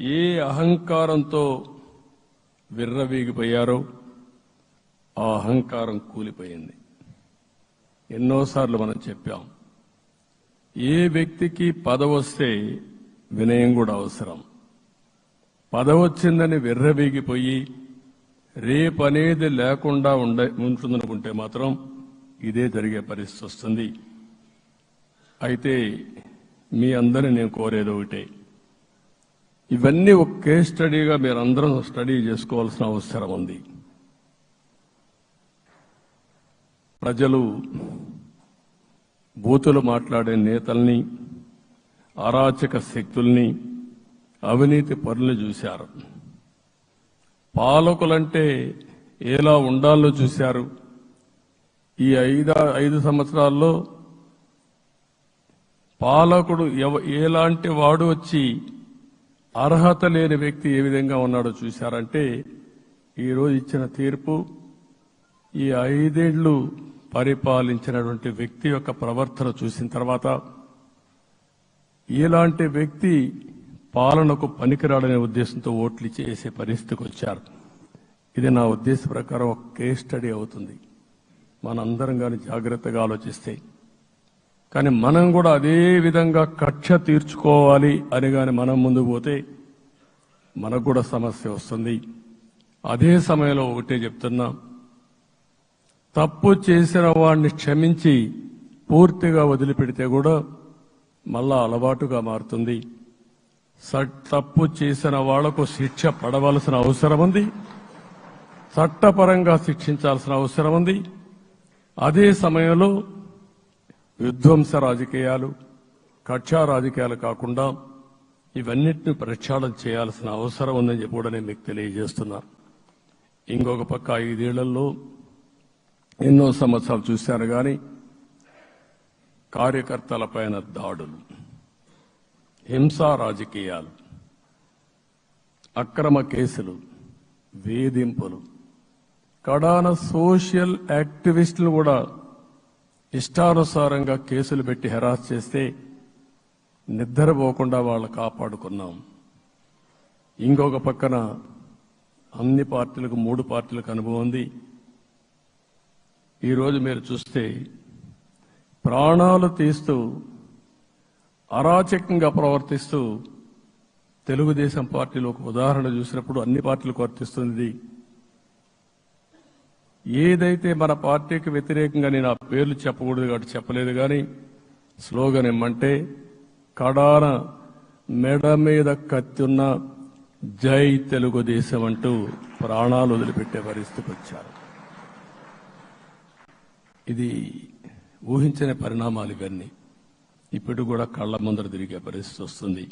ఏ అహంకారంతో విర్రవీగిపోయారో ఆ అహంకారం కూలిపోయింది. ఎన్నోసార్లు మనం చెప్పాం ఏ వ్యక్తికి పదవొస్తే వినయం కూడా అవసరం. పదవొచ్చిందని విర్రవీగిపోయి రేపనేది లేకుండా ఉండ ఉంటుందనుకుంటే మాత్రం ఇదే జరిగే పరిస్థితి వస్తుంది. అయితే మీ అందరిని నేను కోరేది ఒకటే ఇవన్నీ ఒక కేస్ స్టడీగా మీరందరం స్టడీ చేసుకోవాల్సిన అవసరం ఉంది. ప్రజలు బూతులు మాట్లాడే నేతల్ని అరాచక శక్తుల్ని అవినీతి పరుల్ని చూశారు. పాలకులంటే ఎలా ఉండాలో చూశారు. ఈ ఐదు ఐదు సంవత్సరాల్లో పాలకుడు ఎవ ఎలాంటి వాడు వచ్చి అర్హత లేని వ్యక్తి ఏ విధంగా ఉన్నాడో చూశారంటే ఈరోజు ఇచ్చిన తీర్పు ఈ ఐదేళ్ళు పరిపాలించినటువంటి వ్యక్తి యొక్క ప్రవర్తన చూసిన తర్వాత ఇలాంటి వ్యక్తి పాలనకు పనికిరాడనే ఉద్దేశంతో ఓట్లు చేసే పరిస్థితికి వచ్చారు. ఇది నా ఉద్దేశ ప్రకారం ఒక కేస్ స్టడీ అవుతుంది. మనందరం కానీ జాగ్రత్తగా ఆలోచిస్తే. కానీ మనం కూడా అదే విధంగా కక్ష తీర్చుకోవాలి అని కానీ మనం ముందు పోతే మనకు కూడా సమస్య వస్తుంది. అదే సమయంలో ఒకటే చెప్తున్నా. తప్పు చేసిన వాడిని క్షమించి పూర్తిగా వదిలిపెడితే కూడా మళ్ళా అలవాటుగా మారుతుంది. తప్పు చేసిన వాళ్ళకు శిక్ష పడవలసిన అవసరం ఉంది. చట్టపరంగా శిక్షించాల్సిన అవసరం ఉంది. అదే సమయంలో విధ్వంస రాజకీయాలు కక్షా రాజకీయాలు కాకుండా ఇవన్నిటిని ప్రక్షాళన చేయాల్సిన అవసరం ఉందని చెప్పి కూడా నేను మీకు తెలియజేస్తున్నా. ఇంకొక పక్క ఐదేళ్ళలో ఎన్నో సంవత్సరాలు చూశాను కానీ కార్యకర్తలపైన దాడులు హింసా రాజకీయాలు అక్రమ కేసులు వేధింపులు కడాన సోషల్ యాక్టివిస్టులు కూడా ఇష్టానుసారంగా కేసులు పెట్టి హెరాస్ చేస్తే నిద్రపోకుండా వాళ్ళు కాపాడుకున్నాం. ఇంకొక పక్కన అన్ని పార్టీలకు మూడు పార్టీలకు అనుభవం ఉంది. ఈరోజు మీరు చూస్తే ప్రాణాలు తీస్తూ అరాచకంగా ప్రవర్తిస్తూ తెలుగుదేశం పార్టీలో ఒక ఉదాహరణ చూసినప్పుడు అన్ని పార్టీలకు వర్తిస్తుంది ఏదైతే మన పార్టీకి వ్యతిరేకంగా నేను ఆ పేర్లు చెప్పకూడదు కాబట్టి చెప్పలేదు కానీ స్లోగన్ ఏమంటే కడాన మెడ మీద కత్తున్న జై తెలుగుదేశం అంటూ ప్రాణాలు వదిలిపెట్టే పరిస్థితికి వచ్చారు. ఇది ఊహించని పరిణామాలు ఇవన్నీ. ఇప్పుడు కూడా కళ్ళ ముందర తిరిగే పరిస్థితి వస్తుంది.